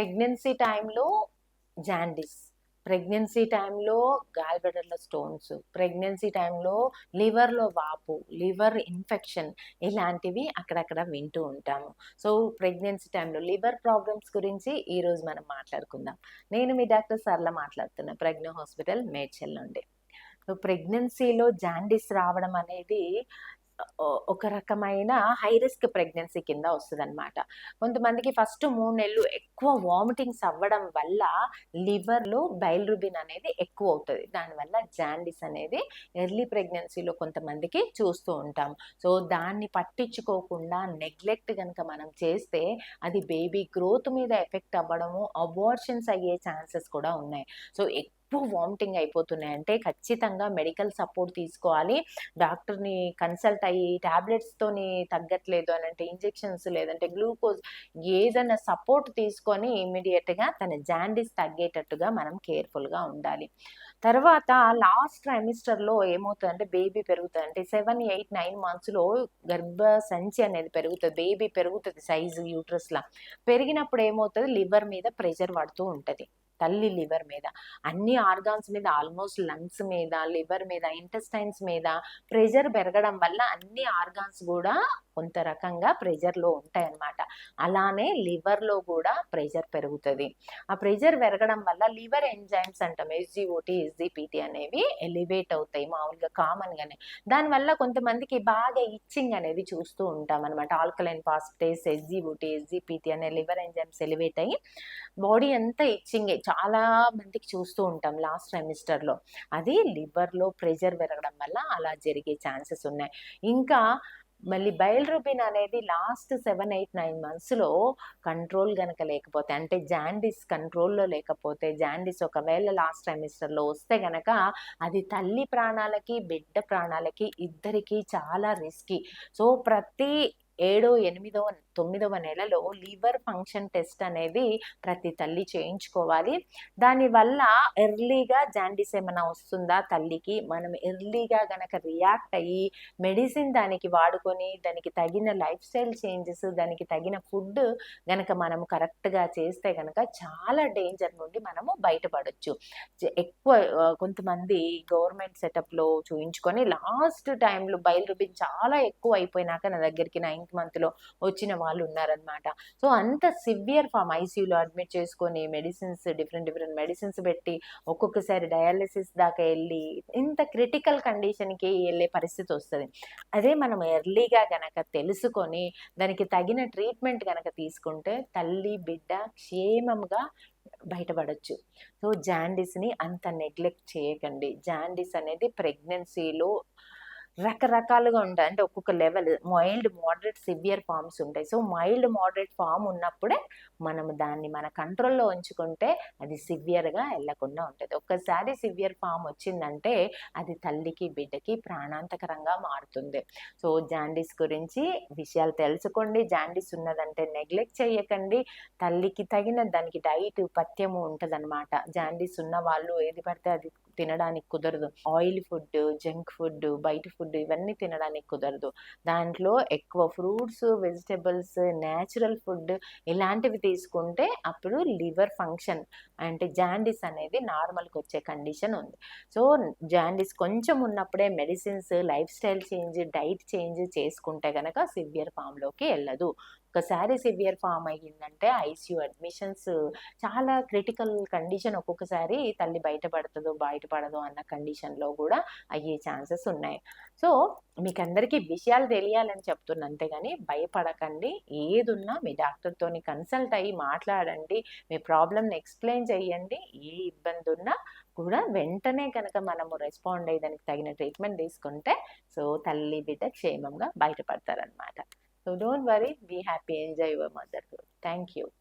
Pregnancy టైంలో jaundice pregnancy టైంలో గాల్బెడర్ల stones pregnancy టైంలో లివర్లో వాపు లివర్ ఇన్ఫెక్షన్ ఇలాంటివి అక్కడక్కడ వింటూ ఉంటాము. సో ప్రెగ్నెన్సీ టైంలో లివర్ ప్రాబ్లమ్స్ గురించి ఈరోజు మనం మాట్లాడుకుందాం. నేను మీ డాక్టర్ సర్ల మాట్లాడుతున్నా ప్రజ్ఞ హాస్పిటల్ మేడ్చల్ నుండి. సో ప్రెగ్నెన్సీలో జాండిస్ రావడం అనేది ఒక రకమైన హై రిస్క్ ప్రెగ్నెన్సీ కింద వస్తుంది అనమాట కొంతమందికి ఫస్ట్ మూడు నెలలు ఎక్కువ వామిటింగ్స్ అవ్వడం వల్ల లివర్లో బైల్రుబిన్ అనేది ఎక్కువ అవుతుంది దానివల్ల జాండిస్ అనేది ఎర్లీ ప్రెగ్నెన్సీలో కొంతమందికి చూస్తూ ఉంటాం సో దాన్ని పట్టించుకోకుండా నెగ్లెక్ట్ కనుక మనం చేస్తే అది బేబీ గ్రోత్ మీద ఎఫెక్ట్ అవ్వడము అబార్షన్స్ అయ్యే ఛాన్సెస్ కూడా ఉన్నాయి. సో ఎక్కువ వామిటింగ్ అయిపోతున్నాయి. అంటే ఖచ్చితంగా మెడికల్ సపోర్ట్ తీసుకోవాలి. డాక్టర్ని కన్సల్ట్ అయ్యి టాబ్లెట్స్తోని తగ్గట్లేదు అని అంటే ఇంజెక్షన్స్ లేదంటే గ్లూకోజ్ ఏదైనా సపోర్ట్ తీసుకొని ఇమ్మీడియట్గా తన జాండీస్ తగ్గేటట్టుగా మనం కేర్ఫుల్గా ఉండాలి. తర్వాత లాస్ట్ ట్రైమిస్టర్లో ఏమవుతుందంటే బేబీ పెరుగుతుంది. అంటే సెవెన్ ఎయిట్ నైన్ మంత్స్లో గర్భ సంచి అనేది పెరుగుతుంది. బేబీ పెరుగుతుంది సైజు యూట్రస్లా. పెరిగినప్పుడు ఏమవుతుంది? లివర్ మీద ప్రెషర్ పడుతూ ఉంటుంది. తల్లి లివర్ మీద. అన్ని ఆర్గాన్స్ మీద ఆల్మోస్ట్ లంగ్స్ మీద లివర్ మీద ఇంటెస్టైన్స్ మీద ప్రెషర్ పెరగడం వల్ల అన్ని ఆర్గాన్స్ కూడా కొంత రకంగా ప్రెషర్లో ఉంటాయన్నమాట. అలానే లివర్లో కూడా ప్రెషర్ పెరుగుతుంది. ఆ ప్రెషర్ పెరగడం వల్ల లివర్ ఎంజైమ్స్ అంటాం ఎస్జిఓటి ఎస్జిపిటి అనేవి ఎలివేట్ అవుతాయి మామూలుగా కామన్గానే దానివల్ల కొంతమందికి బాగా ఇచ్చింగ్ అనేది చూస్తూ ఉంటాం అనమాట ఆల్కలైన్ ఫాస్ఫేస్ ఎస్జిఓటి ఎస్జిపిటి అనే లివర్ ఎంజైమ్స్ ఎలివేట్ అయ్యి బాడీ అంతా ఇచ్చింగే. చాలా మందికి చూస్తూ ఉంటాం లాస్ట్ సెమిస్టర్లో అది లివర్లో ప్రెషర్ పెరగడం వల్ల అలా జరిగే ఛాన్సెస్ ఉన్నాయి. ఇంకా మళ్ళీ బయల్రూబిన్ అనేది లాస్ట్ సెవెన్ ఎయిట్ నైన్ మంత్స్లో కంట్రోల్ గనక లేకపోతే అంటే జాండిస్ కంట్రోల్లో లేకపోతే జాండిస్ ఒకవేళ లాస్ట్ ట్రైమిస్టర్లో వస్తే గనక అది తల్లి ప్రాణాలకి బిడ్డ ప్రాణాలకి ఇద్దరికి చాలా రిస్కీ. సో ప్రతి ఏడో ఎనిమిదో తొమ్మిదవ నెలలో లివర్ ఫంక్షన్ టెస్ట్ అనేది ప్రతి తల్లి చేయించుకోవాలి. దానివల్ల ఎర్లీగా జాండీస్ ఏమైనా వస్తుందా తల్లికి? మనం ఎర్లీగా గనక రియాక్ట్ అయ్యి మెడిసిన్ దానికి వాడుకొని దానికి తగిన లైఫ్ స్టైల్ చేంజెస్ దానికి తగిన ఫుడ్ గనక మనం కరెక్ట్గా చేస్తే గనక చాలా డేంజర్ నుండి మనము బయటపడవచ్చు ఎక్కువ కొంతమంది గవర్నమెంట్ సెటప్లో చూయించుకొని లాస్ట్ టైంలో బయలురుబిన్ చాలా ఎక్కువ అయిపోయినాక నా దగ్గరికి నైన్త్ మంత్లో వచ్చిన వాళ్ళు ఉన్నారనమాట సో అంత సివియర్ ఫామ్ ఐసీయూలో అడ్మిట్ చేసుకొని మెడిసిన్స్ డిఫరెంట్ డిఫరెంట్ మెడిసిన్స్ పెట్టి ఒక్కొక్కసారి డయాలిసిస్ దాకా వెళ్ళి ఇంత క్రిటికల్ కండిషన్కి వెళ్ళే పరిస్థితి వస్తుంది. అదే మనం ఎర్లీగా గనక తెలుసుకొని దానికి తగిన ట్రీట్మెంట్ కనుక తీసుకుంటే తల్లి బిడ్డ క్షేమంగా బయటపడచ్చు. సో జాండీస్ని అంత నెగ్లెక్ట్ చేయకండి. జాండీస్ అనేది ప్రెగ్నెన్సీలో రకరకాలుగా ఉంటాయి. అంటే ఒక్కొక్క level mild moderate severe forms ఉంటాయి. సో మైల్డ్ మోడరేట్ ఫామ్ ఉన్నప్పుడే మనం దాన్ని మన కంట్రోల్లో ఉంచుకుంటే అది సివియర్గా వెళ్ళకుండా ఉంటుంది. ఒక్కసారి సివియర్ ఫామ్ వచ్చిందంటే అది తల్లికి బిడ్డకి ప్రాణాంతకరంగా మారుతుంది. సో జాండీస్ గురించి విషయాలు తెలుసుకోండి. జాండీస్ ఉన్నదంటే నెగ్లెక్ట్ చేయకండి. తల్లికి తగిన దానికి డైట్ పథ్యము ఉంటుందన్నమాట. జాండీస్ ఉన్న వాళ్ళు ఏది పడితే అది తినడానికి కుదరదు. ఆయిల్ ఫుడ్ జంక్ ఫుడ్ బయట ఫుడ్ ఇవన్నీ తినడానికి కుదరదు. దాంట్లో ఎక్కువ ఫ్రూట్స్ వెజిటబుల్స్ న్యాచురల్ ఫుడ్ ఇలాంటివి తీసుకుంటే అప్పుడు లివర్ ఫంక్షన్ అంటే జాండీస్ అనేది నార్మల్కి వచ్చే కండిషన్ ఉంది. సో జాండీస్ కొంచెం ఉన్నప్పుడే medicines lifestyle change diet change చేసుకుంటే కనుక సివియర్ ఫామ్లోకి వెళ్ళదు. ఒకసారి సివియర్ ఫామ్ అయ్యిందంటే ఐసీయూ అడ్మిషన్స్ చాలా క్రిటికల్ కండిషన్ ఒక్కొక్కసారి తల్లి బయటపడుతుందో బయటపడదో అన్న కండిషన్లో కూడా అయ్యే ఛాన్సెస్ ఉన్నాయి. సో మీకు అందరికీ విషయాలు తెలియాలని చెప్తున్నా అంతేగాని భయపడకండి. ఏదున్నా మీ డాక్టర్తోని కన్సల్ట్ అయ్యి మాట్లాడండి. మీ ప్రాబ్లమ్ని ఎక్స్ప్లెయిన్ చేయండి ఏ ఇబ్బంది ఉన్నా కూడా వెంటనే కనుక మనము రెస్పాండ్ అయ్యి దానికి తగిన ట్రీట్మెంట్ తీసుకుంటే సో తల్లి బిడ్డ క్షేమంగా బయటపడతారనమాట So don't worry, be happy, enjoy your motherhood. Thank you.